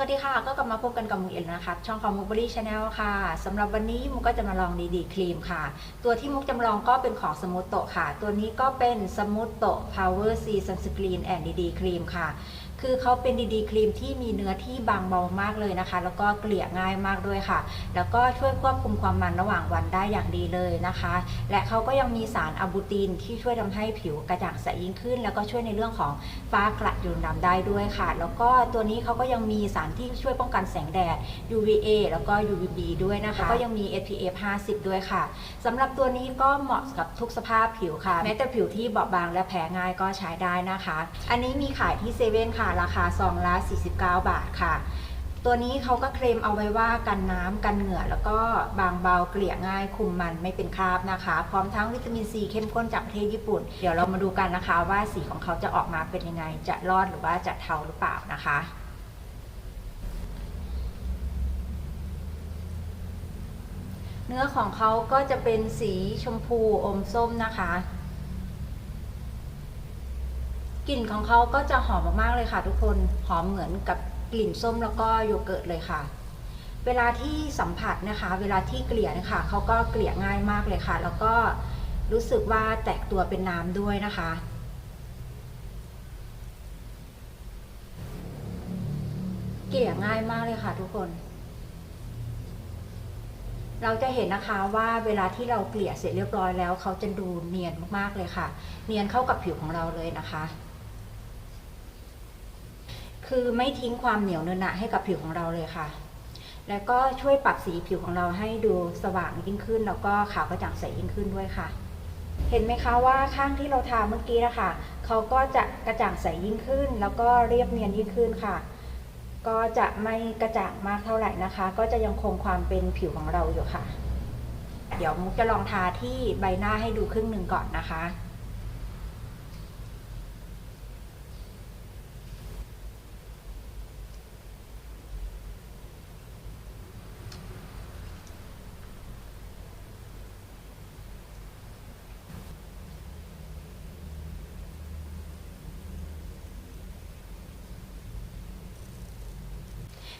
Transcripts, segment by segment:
สวัสดีค่ะ ก็กลับมาพบกันกับมุกเอ็นนะคะช่องของมุกบรี่ชาแนลค่ะสำหรับวันนี้มุกก็จะมาลองดีดีครีมค่ะ ตัวที่มุกจำลองก็เป็นของสมูทโตค่ะ ตัวนี้ก็เป็นสมูทโตพาวเวอร์ซีซันสกรีนแอนด์ดีดีครีมค่ะ คือเขาเป็นดีดีครีมที่มีเนื้อที่บางเบามากเลยนะคะ แล้วก็เกลี่ยง่ายมากด้วยค่ะ แล้วก็ช่วยควบคุมความมันระหว่างวันได้อย่างดีเลยนะคะ และเขาก็ยังมีสารอะบูตินที่ช่วยทำให้ผิวกระจ่างใสยิ่งขึ้น แล้วก็ช่วยในเรื่องของฝ้ากระจุดดำได้ด้วยค่ะ แล้วก็ตัวนี้เขาก็ยังมีสารที่ช่วยป้องกันแสงแดด UVA แล้วก็ UVB ด้วยนะคะก็ยังมี SPF 50 ด้วยค่ะสำหรับตัวนี้ก็เหมาะกับทุกสภาพผิวค่ะ แม้แต่ผิวที่เบาบางและแพ้ง่ายก็ใช้ได้นะคะ อันนี้มีขายที่เซเว่นค่ะราคาซองละ 49 บาทค่ะ ตัวนี้เขาก็เคลมเอาไว้ว่ากันน้ำกันเหงื่อแล้วก็บางเบาเกลี่ยง่ายคุมมันไม่เป็นคราบนะคะ พร้อมทั้งวิตามินซีเข้มข้นจากประเทศญี่ปุ่น เดี๋ยวเรามาดูกันนะคะว่าสีของเขาจะออกมาเป็นยังไง จะรอดหรือว่าจะเทาหรือเปล่านะคะเนื้อของเขาก็จะเป็นสีชมพูอมส้มนะคะ กลิ่นของเขาก็จะหอมมากๆเลยค่ะทุกคนหอมเหมือนกับกลิ่นส้มแล้วก็โยเกิร์ตเลยค่ะ เวลาที่สัมผัสนะคะ เวลาที่เกลี่ยนะคะเขาก็เกลี่ยง่ายมากเลยค่ะ แล้วก็รู้สึกว่าแตกตัวเป็นน้ำด้วยนะคะเกลี่ยง่ายมากเลยค่ะทุกคน เราจะเห็นนะคะว่าเวลาที่เราเกลี่ยเสร็จเรียบร้อยแล้วเขาจะดูเนียนมากๆเลยค่ะ เนียนเข้ากับผิวของเราเลยนะคะ คือไม่ทิ้งความเหนียวเนอหนะให้กับผิวของเราเลยค่ะ แล้วก็ช่วยปรับสีผิวของเราให้ดูสว่างยิ่งขึ้น แล้วก็ขาวกระจ่างใสยิ่งขึ้นด้วยค่ะ เห็นไหมคะว่าข้างที่เราทาเมื่อกี้นะคะเขาก็จะกระจ่างใสยิ่งขึ้น แล้วก็เรียบเนียนยิ่งขึ้นค่ะ ก็จะไม่กระจ่างมากเท่าไหร่นะคะ ก็จะยังคงความเป็นผิวของเราอยู่ค่ะ เดี๋ยวมุกจะลองทาที่ใบหน้าให้ดูครึ่งหนึ่งก่อนนะคะ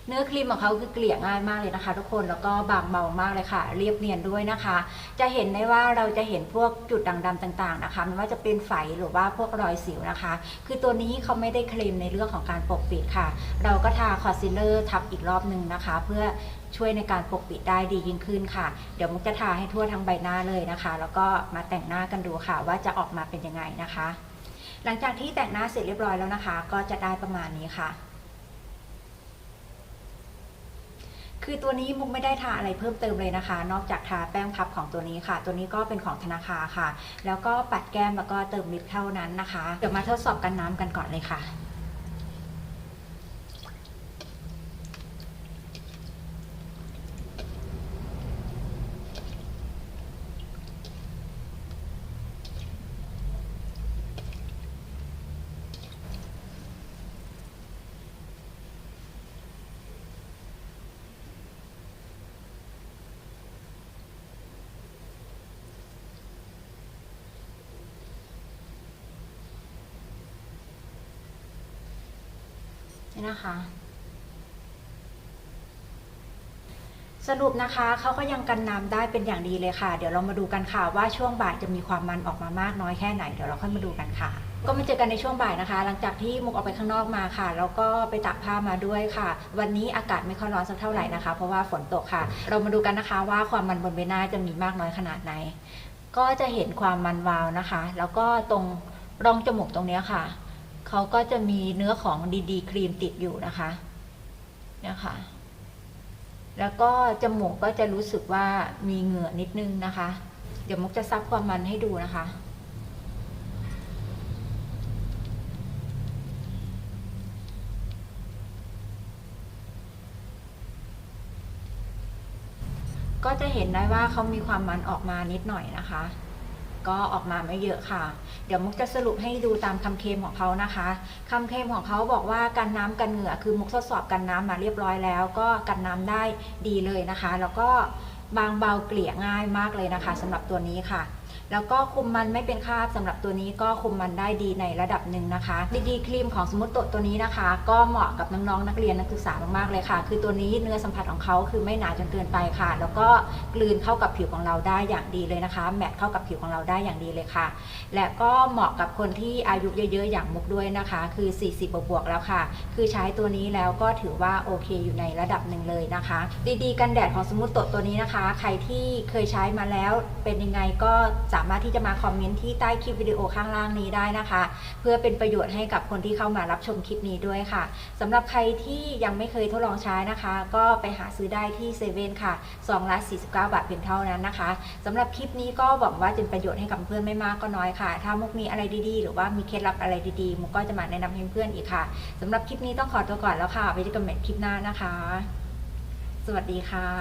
เนื้อครีมของเขาคือเกลี่ยง่ายมากเลยนะคะ ทุกคนแล้วก็บางเบามากเลยค่ะ เรียบเนียนด้วยนะคะ จะเห็นได้ว่าเราจะเห็นพวกจุดด่างดำต่างๆนะคะไม่ว่าจะเป็นไฝหรือว่าพวกรอยสิวนะคะ คือตัวนี้เขาไม่ได้เคลมในเรื่องของการปกปิดค่ะ เราก็ทาคอนซีลเลอร์ทับอีกรอบหนึ่งนะคะ เพื่อช่วยในการปกปิดได้ดียิ่งขึ้นค่ะ เดี๋ยวมุกจะทาให้ทั่วทั้งใบหน้าเลยนะคะ แล้วก็มาแต่งหน้ากันดูค่ะ ว่าจะออกมาเป็นยังไงนะคะ หลังจากที่แต่งหน้าเสร็จเรียบร้อยแล้วนะคะ ก็จะได้ประมาณนี้ค่ะ คือตัวนี้มุกไม่ได้ทาอะไรเพิ่มเติมเลยนะคะ นอกจากทาแป้งพับของตัวนี้ค่ะ ตัวนี้ก็เป็นของธนาคารค่ะ แล้วก็ปัดแก้มแล้วก็เติมลิปเท่านั้นนะคะ เดี๋ยวมาทดสอบกันน้ำกันก่อนเลยค่ะ นี่นะคะ สรุปนะคะเขาก็ยังกันน้ำได้เป็นอย่างดีเลยค่ะ เดี๋ยวเรามาดูกันค่ะว่าช่วงบ่ายจะมีความมันออกมามากน้อยแค่ไหนเดี๋ยวเราค่อยมาดูกันค่ะ ก็มาเจอกันในช่วงบ่ายนะคะ หลังจากที่มุกออกไปข้างนอกมาค่ะ แล้วก็ไปตากผ้ามาด้วยค่ะ วันนี้อากาศไม่ค่อยร้อนสักเท่าไหร่นะคะ เพราะว่าฝนตกค่ะ เรามาดูกันนะคะว่าความมันบนใบหน้าจะมีมากน้อยขนาดไหนก็จะเห็นความมันวาวนะคะ แล้วก็ตรงร่องจมูกตรงนี้ค่ะ เขาก็จะมีเนื้อของดีๆครีมติดอยู่นะคะนี่ยค่ะแล้วก็จมูกก็จะรู้สึกว่ามีเหงื่อนิดนึงนะคะ เดี๋ยวมุกจะซับความมันให้ดูนะคะก็จะเห็นได้ว่าเขามีความมันออกมานิดหน่อยนะคะ ก็ออกมาไม่เยอะค่ะ เดี๋ยวมุกจะสรุปให้ดูตามคำเคลมของเขานะคะคำเคลมของเขาบอกว่ากันน้ำกันเหงื่อคือมุกทดสอบกันน้ำมาเรียบร้อยแล้ว ก็กันน้ำได้ดีเลยนะคะ แล้วก็บางเบาเกลี่ยง่ายมากเลยนะคะสำหรับตัวนี้ค่ะ แล้วก็คุมมันไม่เป็นคราบสำหรับตัวนี้ก็คุมมันได้ดีในระดับหนึ่งนะคะดีดีครีมของสมุตโตตัวนี้นะคะ ก็เหมาะกับน้องๆนักเรียนนักศึกษามากๆเลยค่ะ คือตัวนี้เนื้อสัมผัสของเขาคือไม่หนาจนเกินไปค่ะ แล้วก็กลืนเข้ากับผิวของเราได้อย่างดีเลยนะคะ แมทเข้ากับผิวของเราได้อย่างดีเลยค่ะ และก็เหมาะกับคนที่อายุเยอะๆอย่างมุกด้วยนะคะ คือ 40 บวกๆแล้วค่ะ คือใช้ตัวนี้แล้วก็ถือว่าโอเคอยู่ในระดับหนึ่งเลยนะคะ ดีๆ กันแดดของสมุตโตตัวนี้นะคะ ใครที่เคยใช้มาแล้วเป็นยังไงก็สามารถที่จะมาคอมเมนต์ที่ใต้คลิปวิดีโอข้างล่างนี้ได้นะคะ เพื่อเป็นประโยชน์ให้กับคนที่เข้ามารับชมคลิปนี้ด้วยค่ะสำหรับใครที่ยังไม่เคยทดลองใช้นะคะ ก็ไปหาซื้อได้ที่เซเว่นค่ะซองละ49 บาทเพียงเท่านั้นนะคะสำหรับคลิปนี้ก็หวังว่าจะเป็นประโยชน์ให้กับเพื่อนไม่มากก็น้อยค่ะ ถ้ามุกมีอะไรดีๆ หรือว่ามีเคล็ดลับอะไรดีๆมุกก็จะมาแนะนำให้เพื่อนอีกค่ะสำหรับคลิปนี้ต้องขอตัวก่อนแล้วค่ะไว้เจอกันใหม่คลิปหน้านะคะ สวัสดีค่ะ